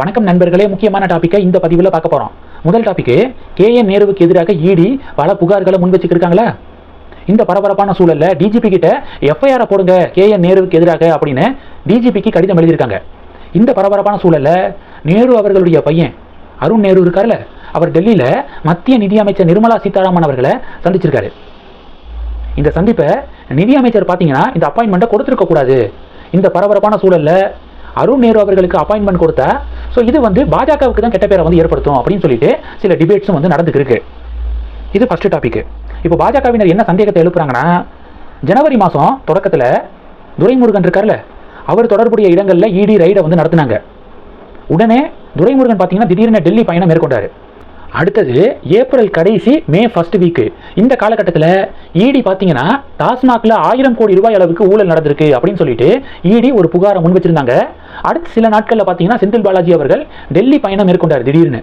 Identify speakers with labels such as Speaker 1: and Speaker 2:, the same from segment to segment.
Speaker 1: வணக்கம் நண்பர்களே முக்கியமான டாப்பிக்கை இந்த பதிவில் பார்க்க போகிறோம் முதல் டாபிக்கு கேஎன் நேருவுக்கு எதிராக இடி பல புகார்களை முன் வச்சுக்கிருக்காங்களா இந்த பரபரப்பான சூழல்ல டிஜிபி கிட்ட எஃப்ஐஆரை போடுங்க கேஎன் நேருவுக்கு எதிராக அப்படின்னு டிஜிபிக்கு கடிதம் எழுதியிருக்காங்க. இந்த பரபரப்பான சூழல்ல நேரு அவர்களுடைய பையன் அருண் நேரு இருக்கார்ல அவர் டெல்லியில மத்திய நிதியமைச்சர் நிர்மலா சீதாராமன் அவர்களை சந்திச்சிருக்காரு. இந்த சந்திப்பை நிதி அமைச்சர் பார்த்தீங்கன்னா இந்த அப்பாயின்மெண்ட்டை கொடுத்துருக்க கூடாது. இந்த பரபரப்பான சூழல்ல அருண் நேரு அவர்களுக்கு அப்பாயின்மெண்ட் கொடுத்தா ஸோ இது வந்து பாஜகவுக்கு தான் கெட்ட பேரை வந்து ஏற்படுத்தும் அப்படின்னு சொல்லிட்டு சில டிபேட்ஸும் வந்து நடந்துக்கு இருக்கு இது ஃபர்ஸ்ட் டாபிக் இப்போ பாஜகவினர் என்ன சந்தேகத்தை எழுப்புறாங்கன்னா ஜனவரி மாதம் தொடக்கத்தில் துரைமுருகன் இருக்கார்ல அவர் தொடர்புடைய இடங்களில் இடி ரைடை வந்து நடத்தினாங்க. உடனே துரைமுருகன் பார்த்தீங்கன்னா திடீர்னு டெல்லி பயணம் மேற்கொண்டார். அடுத்தது ஏப்ரல் கடைசி மே ஃபர்ஸ்ட் வீக்கு இந்த காலகட்டத்தில் இடி பார்த்தீங்கன்னா டாஸ்மாகில் ஆயிரம் கோடி ரூபாய் அளவுக்கு ஊழல் நடந்திருக்கு அப்படின்னு சொல்லிட்டு இடி ஒரு புகாரை முன் வச்சிருந்தாங்க. அடுத்த சில நாட்களில் பார்த்தீங்கன்னா செந்தில் பாலாஜி அவர்கள் டெல்லி பயணம் மேற்கொண்டார் திடீர்னு.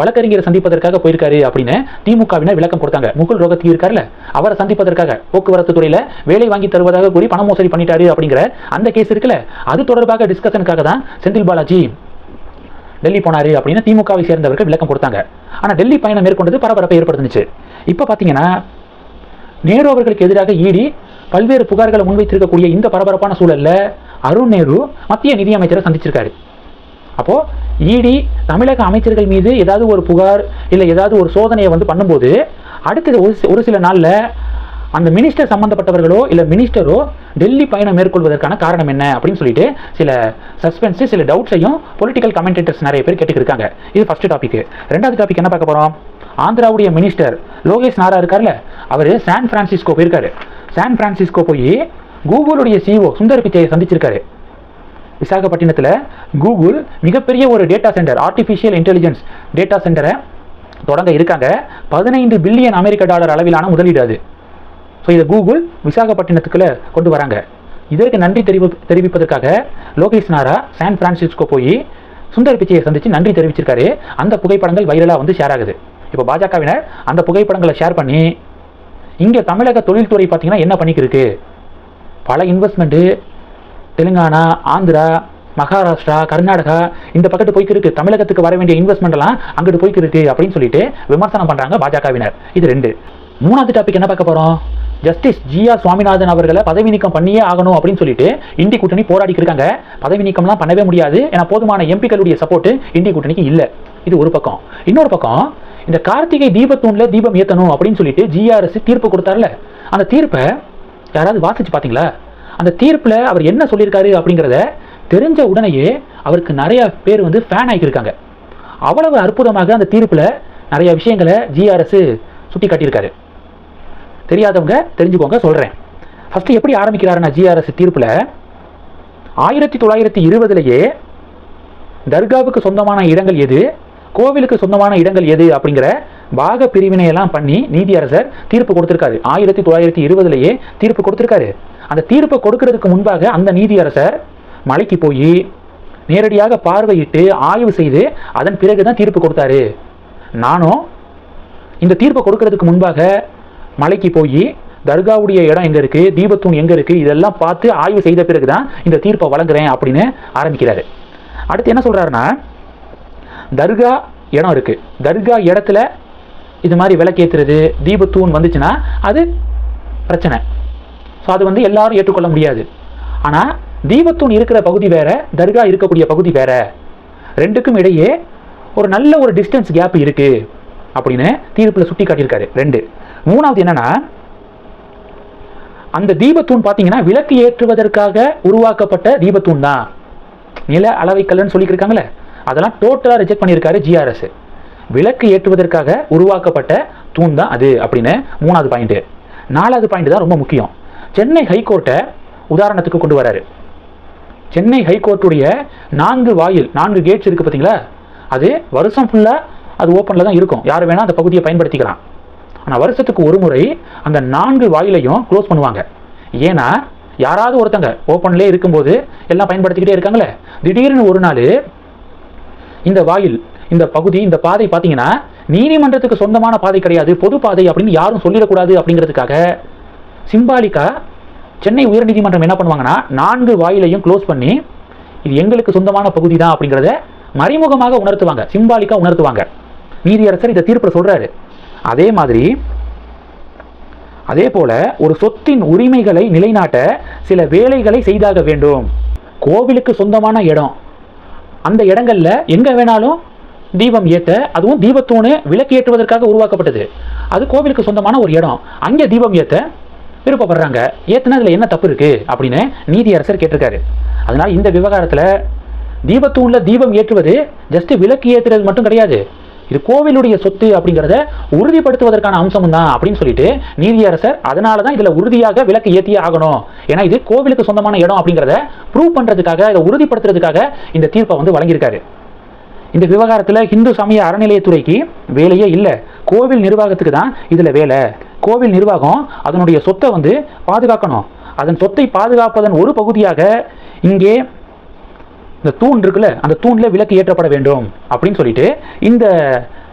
Speaker 1: வழக்கறிஞரை சந்திப்பதற்காக போயிருக்காரு அப்படின்னு திமுகவினர் விளக்கம் கொடுத்தாங்க. முகுல் ரோகத்தி இருக்கார்ல அவரை சந்திப்பதற்காக போக்குவரத்து துறையில வேலை வாங்கி தருவதாக கூறி பண மோசடி பண்ணிட்டாரு அப்படிங்கிற அந்த கேஸ் இருக்குல்ல அது தொடர்பாக டிஸ்கஷனுக்காக தான் செந்தில் பாலாஜி டெல்லி போனார் அப்படின்னு திமுகவை சேர்ந்தவர்கள் விளக்கம் கொடுத்தாங்க. ஆனால் டெல்லி பயணம் மேற்கொண்டது பரபரப்பை ஏற்படுத்துச்சு இப்போ பார்த்தீங்கன்னா நேரு அவர்களுக்கு எதிராக ஈடி பல்வேறு புகார்களை முன்வைத்திருக்கக்கூடிய இந்த பரபரப்பான சூழலில் அருண் நேரு மத்திய நிதியமைச்சரை சந்திச்சிருக்காரு. அப்போது இடி தமிழக அமைச்சர்கள் மீது ஏதாவது ஒரு புகார் இல்லை ஏதாவது ஒரு சோதனையை வந்து பண்ணும்போது அடுத்தது ஒரு ஒரு சில நாளில் அந்த மினிஸ்டர் சம்பந்தப்பட்டவர்களோ இல்லை மினிஸ்டரோ டெல்லி பயணம் மேற்கொள்வதற்கான காரணம் என்ன அப்படின்னு சொல்லிட்டு சில சஸ்பென்ஸு சில டவுட்ஸையும் பொலிட்டிக்கல் கமெண்டேட்டர்ஸ் நிறைய பேர் கேட்டுக்கிருக்காங்க இருக்காங்க. இது ஃபர்ஸ்ட் டாபிக் ரெண்டாவது டாபிக் என்ன பார்க்க போகிறோம் ஆந்திராவுடைய மினிஸ்டர் லோகேஷ் நாரா இருக்கார்ல? அவர் சான் பிரான்சிஸ்கோ போயிருக்காரு. சான் பிரான்சிஸ்கோ போய் கூகுளுடைய சிஓ சுந்தர் பிச்சையை சந்திச்சிருக்காரு. விசாகப்பட்டினத்தில் கூகுள் மிகப்பெரிய ஒரு data centre artificial intelligence data சென்டரை தொடங்க இருக்காங்க. பதினைந்து பில்லியன் அமெரிக்க டாலர் அளவிலான முதலீடு அது. ஸோ இதை கூகுள் விசாகப்பட்டினத்துக்குள்ளே கொண்டு வராங்க. இதற்கு நன்றி தெரிவி தெரிவிப்பதற்காக லோகேஷ் நாரா சான் பிரான்சிஸ்கோ போய் சுந்தர் பிச்சையை சந்தித்து நன்றி தெரிவிச்சிருக்காரு. அந்த புகைப்படங்கள் வைரலாக வந்து ஷேர் ஆகுது. இப்போ பாஜகவினர் அந்த புகைப்படங்களை ஷேர் பண்ணி இங்கே தமிழக தொழில்துறை பார்த்தீங்கன்னா என்ன பண்ணிக்கிருக்கு? பல இன்வெஸ்ட்மெண்ட்டு தெலுங்கானா ஆந்திரா மகாராஷ்டிரா கர்நாடகா இந்த பக்கத்து போய்க்கிருக்கு தமிழகத்துக்கு வர வேண்டிய இன்வெஸ்ட்மெண்ட்லாம் அங்கிட்டு போய்க்கிருக்கு அப்படின்னு சொல்லிட்டு விமர்சனம் பண்ணுறாங்க பாஜகவினர். இது ரெண்டு. மூணாவது டாபிக் என்ன பார்க்க போகிறோம் ஜஸ்டிஸ் ஜிஆர் சுவாமிநாதன் அவர்களை பதவி நீக்கம் பண்ணியே ஆகணும் அப்படின்னு சொல்லிட்டு இந்தி கூட்டணி போராடி இருக்காங்க. பதவி நீக்கம்லாம் பண்ணவே முடியாது. ஏன்னா போதுமான எம்பிக்களுடைய சப்போர்ட் இந்தி கூட்டணிக்கு இல்லை. இது ஒரு பக்கம். இன்னொரு பக்கம் இந்த கார்த்திகை தீபத்தூண்ல தீபம் ஏத்தணும் அப்படின்னு சொல்லிட்டு ஜிஆர்எஸ் தீர்ப்பு கொடுத்தாருல. அந்த தீர்ப்பை யாராவது வாசிச்சு பார்த்தீங்களா அந்த தீர்ப்பில் அவர் என்ன சொல்லியிருக்காரு அப்படிங்கிறத தெரிஞ்ச உடனேயே அவருக்கு நிறைய பேர் வந்து ஃபேன் ஆகியிருக்காங்க. அவ்வளவு அற்புதமாக அந்த தீர்ப்பில் நிறைய விஷயங்களை ஜிஆர்எஸ் சுட்டி காட்டியிருக்காரு தெரியாதவங்க தெரிஞ்சுக்கோங்க சொல்கிறேன் ஃபஸ்ட்டு எப்படி ஆரம்பிக்கிறாருன்னா ஜிஆர்எஸ் தீர்ப்பில் ஆயிரத்தி தொள்ளாயிரத்தி இருபதுலேயே தர்காவுக்கு சொந்தமான இடங்கள் எது கோவிலுக்கு சொந்தமான இடங்கள் எது அப்படிங்கிற பாக பிரிவினையெல்லாம் பண்ணி நீதியரசர் தீர்ப்பு கொடுத்துருக்காரு. ஆயிரத்தி தொள்ளாயிரத்தி இருபதுலேயே தீர்ப்பு கொடுத்துருக்காரு. அந்த தீர்ப்பை கொடுக்கறதுக்கு முன்பாக அந்த நீதியரசர் மலைக்கு போய் நேரடியாக பார்வையிட்டு ஆய்வு செய்து அதன் பிறகு தான் தீர்ப்பு கொடுத்தாரு. நானும் இந்த தீர்ப்பை கொடுக்கறதுக்கு முன்பாக மலைக்கு போய் தர்காவுடைய இடம் எங்கே இருக்குது தீபத்தூண் எங்கே இருக்குது இதெல்லாம் பார்த்து ஆய்வு செய்த பிறகு தான் இந்த தீர்ப்பை வழங்குறேன் அப்படின்னு ஆரம்பிக்கிறாரு. அடுத்து என்ன சொல்கிறாருன்னா தர்கா இடம் இருக்குது தர்கா இடத்துல இது மாதிரி விளக்கேற்றுறது தீபத்தூண் வந்துச்சுன்னா அது பிரச்சனை. ஸோ அது வந்து எல்லாரும் ஏற்றுக்கொள்ள முடியாது. ஆனால் தீபத்தூண் இருக்கிற பகுதி வேறு தர்கா இருக்கக்கூடிய பகுதி வேறு. ரெண்டுக்கும் இடையே ஒரு நல்ல ஒரு டிஸ்டன்ஸ் கேப் இருக்குது அப்படின்னு தீர்ப்பில் சுட்டி காட்டியிருக்காரு ரெண்டு. மூணாவது என்னன்னா அந்த தீபத்தூண் பார்த்தீங்கன்னா விளக்கு ஏற்றுவதற்காக உருவாக்கப்பட்ட தீபத்தூண் தான். நில அளவைக்கல்லுன்னு சொல்லியிருக்காங்களே அதெல்லாம் டோட்டலாக ரிஜெக்ட் பண்ணியிருக்காரு ஜிஆர்எஸ் விளக்கு ஏற்றுவதற்காக உருவாக்கப்பட்ட தூண் தான் அது அப்படின்னு மூணாவது பாயிண்ட்டு நாலாவது பாயிண்ட் தான் ரொம்ப முக்கியம். சென்னை ஹைகோர்ட்டை உதாரணத்துக்கு கொண்டு வராரு. சென்னை ஹைகோர்ட்டுடைய நான்கு வாயில் நான்கு கேட்ஸ் இருக்குது பார்த்தீங்களா? அது வருஷம் ஃபுல்லாக அது ஓப்பனில் தான் இருக்கும். யார் வேணால் அந்த பகுதியை பயன்படுத்திக்கலாம். ஆனால் வருஷத்துக்கு ஒரு முறை அந்த நான்கு வாயிலையும் க்ளோஸ் பண்ணுவாங்க. ஏன்னா யாராவது ஒருத்தங்க ஓப்பன்லேயே இருக்கும்போது எல்லாம் பயன்படுத்திக்கிட்டே இருக்காங்களே. திடீர்னு ஒரு நாள் இந்த வாயில் இந்த பகுதி இந்த பாதை பார்த்தீங்கன்னா நீதிமன்றத்துக்கு சொந்தமான பாதை கிடையாது பொது பாதை அப்படின்னு யாரும் சொல்லிடக்கூடாது அப்படிங்கிறதுக்காக சிம்பாலிக்கா சென்னை உயர்நீதிமன்றம் என்ன பண்ணுவாங்கன்னா நான்கு வாயிலையும் க்ளோஸ் பண்ணி இது எங்களுக்கு சொந்தமான பகுதி தான் அப்படிங்கிறத மறைமுகமாக உணர்த்துவாங்க. சிம்பாலிக்கா உணர்த்துவாங்க. நீதியரசர் இந்த தீர்ப்பில் சொல்கிறாரு அதே மாதிரி அதே போல ஒரு சொத்தின் உரிமைகளை நிலைநாட்ட சில வேலைகளை செய்தாக வேண்டும். கோவிலுக்கு சொந்தமான இடம். அந்த இடங்கள்ல எங்க வேணாலும் தீபம் ஏற்ற அதுவும் தீபத்தூணு விளக்கு ஏற்றுவதற்காக உருவாக்கப்பட்டது. அது கோவிலுக்கு சொந்தமான ஒரு இடம். அங்கே தீபம் ஏற்ற விருப்பப்படுறாங்க. ஏத்துனதுல என்ன தப்பு இருக்கு? அப்படின்னு நீதியரசர் கேட்டிருக்காரு. அதனால் இந்த விவகாரத்தில் தீபத்தூணில் தீபம் ஏற்றுவது ஜஸ்ட் விளக்கு ஏற்றுறது மட்டும் கிடையாது. இது கோவிலுடைய சொத்து அப்படிங்கிறத உறுதிப்படுத்துவதற்கான அம்சம் தான் அப்படின்னு சொல்லிட்டு நீதியரசர் அதனால தான் இதில் உறுதியாக விளக்கு ஏற்றியே ஆகணும். ஏன்னா இது கோவிலுக்கு சொந்தமான இடம் அப்படிங்கிறத ப்ரூவ் பண்ணுறதுக்காக இதை உறுதிப்படுத்துறதுக்காக இந்த தீர்ப்பை வந்து வழங்கியிருக்காரு. இந்த விவகாரத்தில் இந்து சமய அறநிலையத்துறைக்கு வேலையே இல்லை. கோவில் நிர்வாகத்துக்கு தான் இதில் வேலை. கோவில் நிர்வாகம் அதனுடைய சொத்தை வந்து பாதுகாக்கணும். அதன் சொத்தை பாதுகாப்பதன் ஒரு பகுதியாக இங்கே இந்த தூண் இருக்குல்ல அந்த தூண்ல விளக்கு ஏற்றப்பட வேண்டும் அப்படின்னு சொல்லிட்டு இந்த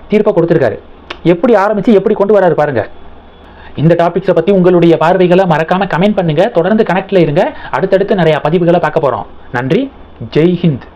Speaker 1: தீர்ப்பை கொடுத்துருக்காரு. எப்படி ஆரம்பிச்சு எப்படி கொண்டு வராரு பாருங்க. இந்த டாபிக்ஸை பற்றி உங்களுடைய பார்வைகளை மறக்காம கமெண்ட் பண்ணுங்க. தொடர்ந்து கனெக்ட்ல இருங்க. அடுத்தடுத்து நிறைய பதிவுகளை பார்க்க போறோம். நன்றி. ஜெய் ஹிந்த்.